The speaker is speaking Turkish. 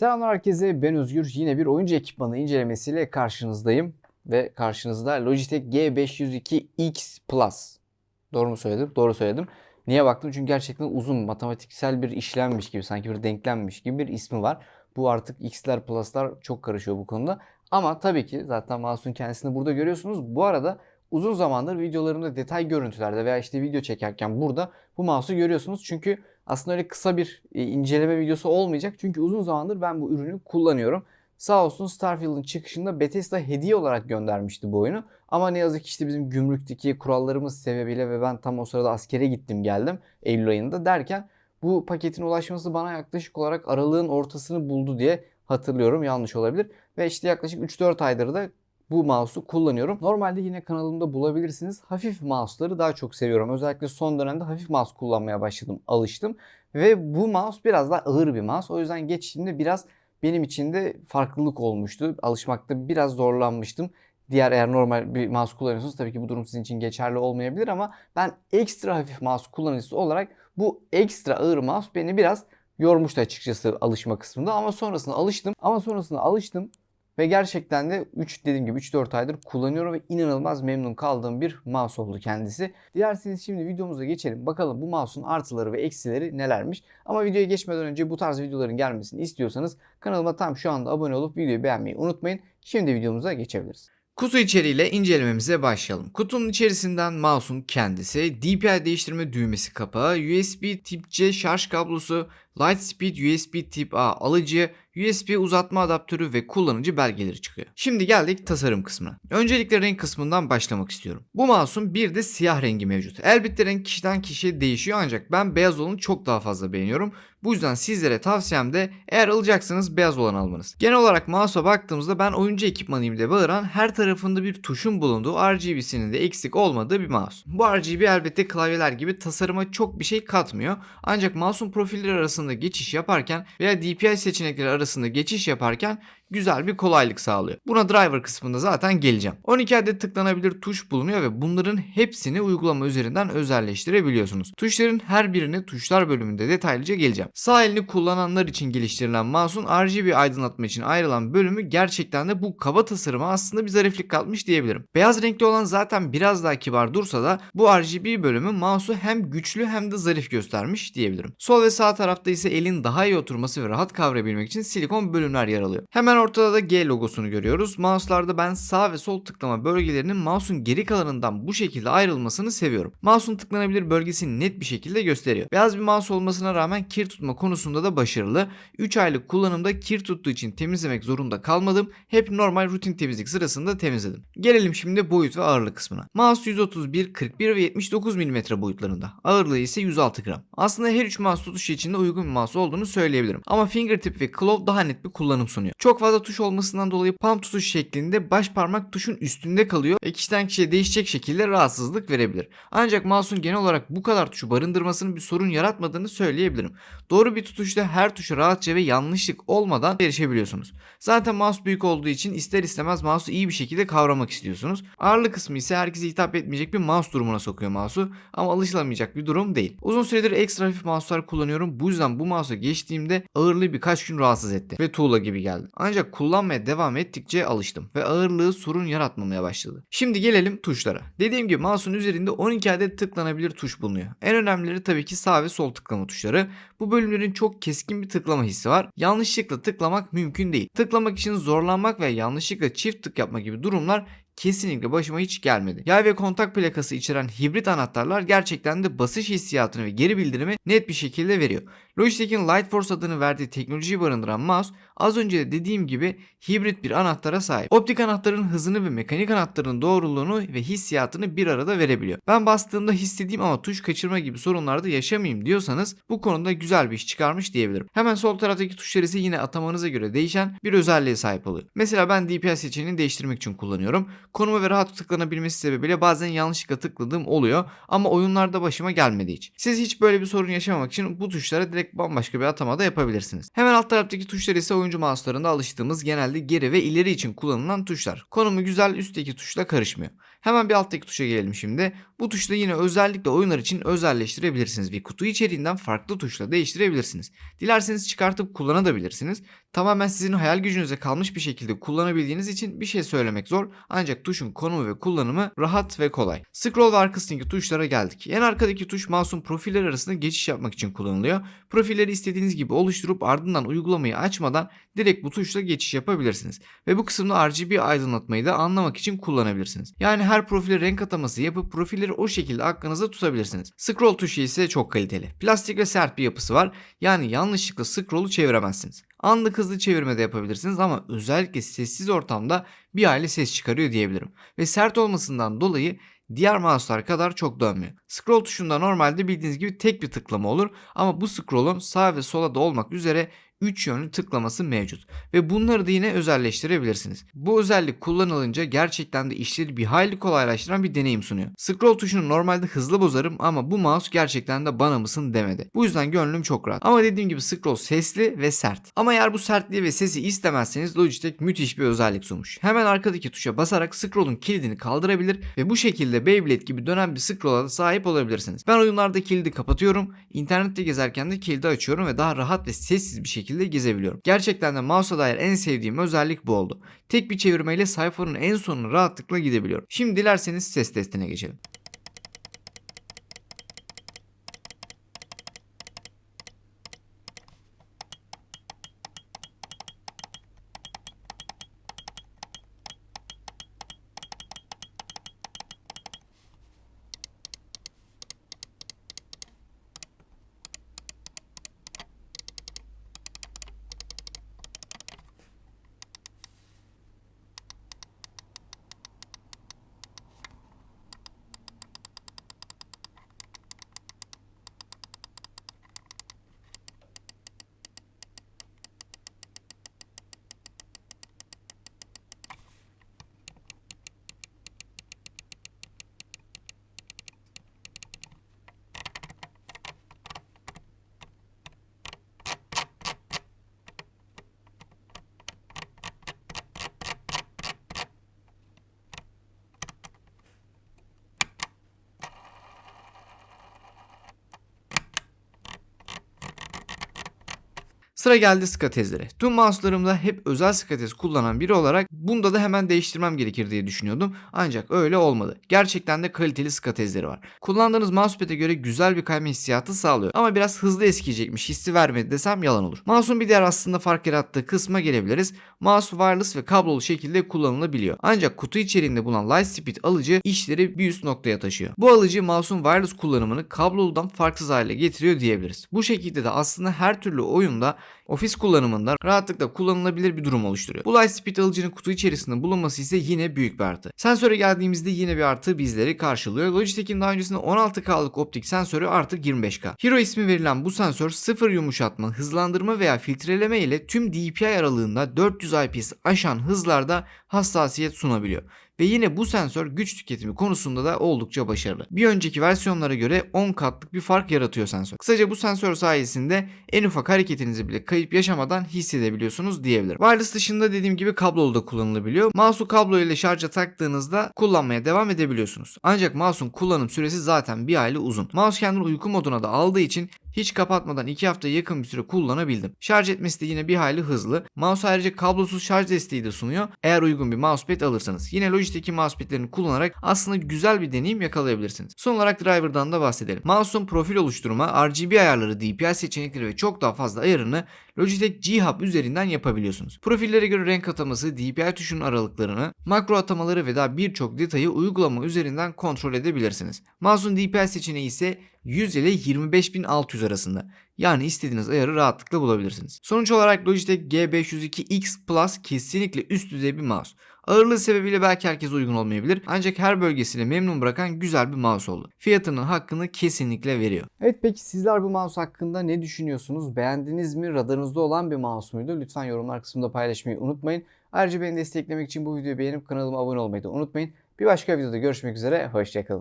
Selamlar herkese ben Özgür. Yine bir oyuncu ekipmanı incelemesiyle karşınızdayım. Ve karşınızda Logitech G502X Plus. Doğru mu söyledim? Doğru söyledim. Niye baktım? Çünkü gerçekten uzun matematiksel bir işlemmiş gibi sanki bir denklemmiş gibi bir ismi var. Bu artık X'ler Plus'lar çok karışıyor bu konuda. Ama tabii ki zaten mouse'un kendisini burada görüyorsunuz. Bu arada uzun zamandır videolarımda detay görüntülerde veya işte video çekerken burada bu mouse'u görüyorsunuz. Çünkü aslında öyle kısa bir e, inceleme videosu olmayacak. Çünkü uzun zamandır ben bu ürünü kullanıyorum. Sağ olsun Starfield'ın çıkışında Bethesda hediye olarak göndermişti bu oyunu. Ama ne yazık ki işte bizim gümrükteki kurallarımız sebebiyle ve ben tam o sırada askere gittim geldim Eylül ayında derken bu paketin ulaşması bana yaklaşık olarak aralığın ortasını buldu diye hatırlıyorum. Yanlış olabilir. Ve işte yaklaşık 3-4 aydır da bu mouse'u kullanıyorum. Normalde yine kanalımda bulabilirsiniz. Hafif mouse'ları daha çok seviyorum. Özellikle son dönemde hafif mouse kullanmaya başladım, alıştım. Ve bu mouse biraz daha ağır bir mouse. O yüzden geçtiğimde biraz benim için de farklılık olmuştu. Alışmakta biraz zorlanmıştım. Diğer eğer normal bir mouse kullanıyorsanız tabii ki bu durum sizin için geçerli olmayabilir ama ben ekstra hafif mouse kullanıcısı olarak bu ekstra ağır mouse beni biraz yormuştu açıkçası alışma kısmında ama sonrasında alıştım. Ama sonrasında alıştım ve gerçekten de 3 dediğim gibi 3-4 aydır kullanıyorum ve inanılmaz memnun kaldığım bir mouse oldu kendisi. Dilerseniz şimdi videomuza geçelim. Bakalım bu mouse'un artıları ve eksileri nelermiş. Ama videoya geçmeden önce bu tarz videoların gelmesini istiyorsanız kanalıma tam şu anda abone olup videoyu beğenmeyi unutmayın. Şimdi videomuza geçebiliriz. Kutu içeriğiyle incelememize başlayalım. Kutunun içerisinden mouse'un kendisi, DPI değiştirme düğmesi kapağı, USB tip C şarj kablosu, Lightspeed USB tip A alıcı, USB uzatma adaptörü ve kullanıcı belgeleri çıkıyor. Şimdi geldik tasarım kısmına. Öncelikle renk kısmından başlamak istiyorum. Bu mouse'un bir de siyah rengi mevcut. Elbette renk kişiden kişiye değişiyor ancak ben beyaz olanı çok daha fazla beğeniyorum. Bu yüzden sizlere tavsiyem de eğer alacaksanız beyaz olan almanız. Genel olarak mouse'a baktığımızda ben oyuncu ekipmanıyım diye bağıran her tarafında bir tuşun bulunduğu RGB'sinin de eksik olmadığı bir mouse. Bu RGB elbette klavyeler gibi tasarıma çok bir şey katmıyor. Ancak mouse'un profilleri arasında geçiş yaparken veya DPI seçenekleri arasında geçiş yaparken güzel bir kolaylık sağlıyor. Buna driver kısmında zaten geleceğim. 12 adet tıklanabilir tuş bulunuyor ve bunların hepsini uygulama üzerinden özelleştirebiliyorsunuz. Tuşların her birine tuşlar bölümünde detaylıca geleceğim. Sağ elini kullananlar için geliştirilen mouse'un RGB aydınlatma için ayrılan bölümü gerçekten de bu kaba tasarıma aslında bir zariflik katmış diyebilirim. Beyaz renkli olan zaten biraz daha kibar dursa da bu RGB bölümü mouse'u hem güçlü hem de zarif göstermiş diyebilirim. Sol ve sağ tarafta ise elin daha iyi oturması ve rahat kavrayabilmek için silikon bölümler yer alıyor. Hemen ortada da G logosunu görüyoruz. Mouse'larda ben sağ ve sol tıklama bölgelerinin mouse'un geri kalanından bu şekilde ayrılmasını seviyorum. Mouse'un tıklanabilir bölgesini net bir şekilde gösteriyor. Beyaz bir mouse olmasına rağmen kir tutma konusunda da başarılı. 3 aylık kullanımda kir tuttuğu için temizlemek zorunda kalmadım. Hep normal rutin temizlik sırasında temizledim. Gelelim şimdi boyut ve ağırlık kısmına. Mouse 131, 41 ve 79 mm boyutlarında. Ağırlığı ise 106 gram. Aslında her üç mouse tutuşu için de uygun bir mouse olduğunu söyleyebilirim. Ama fingertip ve claw daha net bir kullanım sunuyor. Çok fazla tuş olmasından dolayı palm tutuş şeklinde baş parmak tuşun üstünde kalıyor ve kişiden kişiye değişecek şekilde rahatsızlık verebilir. Ancak mouse'un genel olarak bu kadar tuşu barındırmasının bir sorun yaratmadığını söyleyebilirim. Doğru bir tutuşta her tuşa rahatça ve yanlışlık olmadan erişebiliyorsunuz. Zaten mouse büyük olduğu için ister istemez mouse'u iyi bir şekilde kavramak istiyorsunuz. Ağırlık kısmı ise herkese hitap etmeyecek bir mouse durumuna sokuyor mouse'u ama alışılamayacak bir durum değil. Uzun süredir ekstra hafif mouse'lar kullanıyorum. Bu yüzden bu mouse'a geçtiğimde ağırlığı birkaç gün rahatsız etti ve tuğla gibi geldi. Ancak kullanmaya devam ettikçe alıştım ve ağırlığı sorun yaratmamaya başladı. Şimdi gelelim tuşlara. Dediğim gibi mouse'un üzerinde 12 adet tıklanabilir tuş bulunuyor. En önemlileri tabii ki sağ ve sol tıklama tuşları. Bu bölümlerin çok keskin bir tıklama hissi var. Yanlışlıkla tıklamak mümkün değil. Tıklamak için zorlanmak ve yanlışlıkla çift tık yapma gibi durumlar kesinlikle başıma hiç gelmedi. Yay ve kontak plakası içeren hibrit anahtarlar gerçekten de basış hissiyatını ve geri bildirimi net bir şekilde veriyor. Logitech'in Lightforce adını verdiği teknolojiyi barındıran mouse az önce de dediğim gibi hibrit bir anahtara sahip. Optik anahtarın hızını ve mekanik anahtarın doğruluğunu ve hissiyatını bir arada verebiliyor. Ben bastığımda hissettiğim ama tuş kaçırma gibi sorunlarda yaşamayayım diyorsanız bu konuda güzel bir iş çıkarmış diyebilirim. Hemen sol taraftaki tuşlar ise yine atamanıza göre değişen bir özelliğe sahip oluyor. Mesela ben DPI seçeneğini değiştirmek için kullanıyorum. Konumu ve rahat tıklanabilmesi sebebiyle bazen yanlışlıkla tıkladığım oluyor ama oyunlarda başıma gelmedi hiç. Siz hiç böyle bir sorun yaşamamak için bu tuşlara direkt bambaşka bir atama da yapabilirsiniz. Hemen alt taraftaki tuşlar ise oyuncu mouse'larında alıştığımız genelde geri ve ileri için kullanılan tuşlar. Konumu güzel üstteki tuşla karışmıyor. Hemen bir alttaki tuşa gelelim şimdi. Bu tuşla yine özellikle oyunlar için özelleştirebilirsiniz ve kutu içeriğinden farklı tuşla değiştirebilirsiniz. Dilerseniz çıkartıp kullanabilirsiniz. Tamamen sizin hayal gücünüze kalmış bir şekilde kullanabildiğiniz için bir şey söylemek zor ancak tuşun konumu ve kullanımı rahat ve kolay. Scroll ve arka üstündeki tuşlara geldik. En arkadaki tuş mouse'un profiller arasında geçiş yapmak için kullanılıyor. Profilleri istediğiniz gibi oluşturup ardından uygulamayı açmadan direkt bu tuşla geçiş yapabilirsiniz. Ve bu kısımda RGB aydınlatmayı da anlamak için kullanabilirsiniz. Yani her profile renk ataması yapıp profilleri o şekilde aklınızda tutabilirsiniz. Scroll tuşu ise çok kaliteli. Plastik ve sert bir yapısı var. Yani yanlışlıkla scroll'u çeviremezsiniz. Anlık hızlı çevirme de yapabilirsiniz ama özellikle sessiz ortamda bir aile ses çıkarıyor diyebilirim. Ve sert olmasından dolayı diğer mouse'lar kadar çok dönmüyor. Scroll tuşunda normalde bildiğiniz gibi tek bir tıklama olur ama bu scroll'un sağ ve sola da olmak üzere 3 yönlü tıklaması mevcut ve bunları da yine özelleştirebilirsiniz. Bu özellik kullanılınca gerçekten de işleri bir hayli kolaylaştıran bir deneyim sunuyor. Scroll tuşunu normalde hızlı bozarım ama bu mouse gerçekten de bana mısın demedi. Bu yüzden gönlüm çok rahat. Ama dediğim gibi scroll sesli ve sert. Ama eğer bu sertliği ve sesi istemezseniz Logitech müthiş bir özellik sunmuş. Hemen arkadaki tuşa basarak scroll'un kilidini kaldırabilir ve bu şekilde Beyblade gibi dönen bir scroll'a da sahip olabilirsiniz. Ben oyunlarda kilidi kapatıyorum, internette gezerken de kilidi açıyorum ve daha rahat ve sessiz bir şekilde gezebiliyorum. Gerçekten de mouse'a dair en sevdiğim özellik bu oldu. Tek bir çevirmeyle sayfanın en sonuna rahatlıkla gidebiliyorum. Şimdi dilerseniz ses testine geçelim. Sıra geldi skatezlere. Tüm mouse'larımda hep özel skatez kullanan biri olarak bunda da hemen değiştirmem gerekir diye düşünüyordum. Ancak öyle olmadı. Gerçekten de kaliteli skatezleri var. Kullandığınız mousepad'e göre güzel bir kayma hissiyatı sağlıyor. Ama biraz hızlı eskiyecekmiş hissi vermedi desem yalan olur. Mouse'un bir diğer aslında fark yarattığı kısma gelebiliriz. Mouse wireless ve kablolu şekilde kullanılabiliyor. Ancak kutu içeriğinde bulunan Lightspeed alıcı işleri bir üst noktaya taşıyor. Bu alıcı mouse'un wireless kullanımını kabloludan farksız hale getiriyor diyebiliriz. Bu şekilde de aslında her türlü oyunda ofis kullanımında rahatlıkla kullanılabilir bir durum oluşturuyor. Bu Lightspeed alıcının kutu içerisinde bulunması ise yine büyük bir artı. Sensöre geldiğimizde yine bir artı bizleri karşılıyor. Logitech'in daha öncesinde 16K'lık optik sensörü artık 25K. Hero ismi verilen bu sensör sıfır yumuşatma, hızlandırma veya filtreleme ile tüm DPI aralığında 400 IPS aşan hızlarda hassasiyet sunabiliyor. Ve yine bu sensör güç tüketimi konusunda da oldukça başarılı. Bir önceki versiyonlara göre 10 katlık bir fark yaratıyor sensör. Kısaca bu sensör sayesinde en ufak hareketinizi bile kayıp yaşamadan hissedebiliyorsunuz diyebilirim. Wireless dışında dediğim gibi kablolu da kullanılabiliyor. Mouse'u kablo ile şarja taktığınızda kullanmaya devam edebiliyorsunuz. Ancak mouse'un kullanım süresi zaten bir aylı uzun. Mouse kendini uyku moduna da aldığı için hiç kapatmadan 2 haftaya yakın bir süre kullanabildim. Şarj etmesi de yine bir hayli hızlı. Mouse ayrıca kablosuz şarj desteği de sunuyor. Eğer uygun bir mousepad alırsanız. Yine Logitech'in mousepadlerini kullanarak aslında güzel bir deneyim yakalayabilirsiniz. Son olarak driver'dan da bahsedelim. Mouse'un profil oluşturma, RGB ayarları, DPI seçenekleri ve çok daha fazla ayarını Logitech G Hub üzerinden yapabiliyorsunuz. Profillere göre renk ataması, DPI tuşunun aralıklarını, makro atamaları ve daha birçok detayı uygulama üzerinden kontrol edebilirsiniz. Mouse'un DPI seçeneği ise 100 ile 25600 arasında. Yani istediğiniz ayarı rahatlıkla bulabilirsiniz. Sonuç olarak Logitech G502X Plus kesinlikle üst düzey bir mouse. Ağırlığı sebebiyle belki herkes uygun olmayabilir ancak her bölgesiyle memnun bırakan güzel bir mouse oldu. Fiyatının hakkını kesinlikle veriyor. Evet peki sizler bu mouse hakkında ne düşünüyorsunuz? Beğendiniz mi? Radarınızda olan bir mouse muydu? Lütfen yorumlar kısmında paylaşmayı unutmayın. Ayrıca beni desteklemek için bu videoyu beğenip kanalıma abone olmayı da unutmayın. Bir başka videoda görüşmek üzere. Hoşçakalın.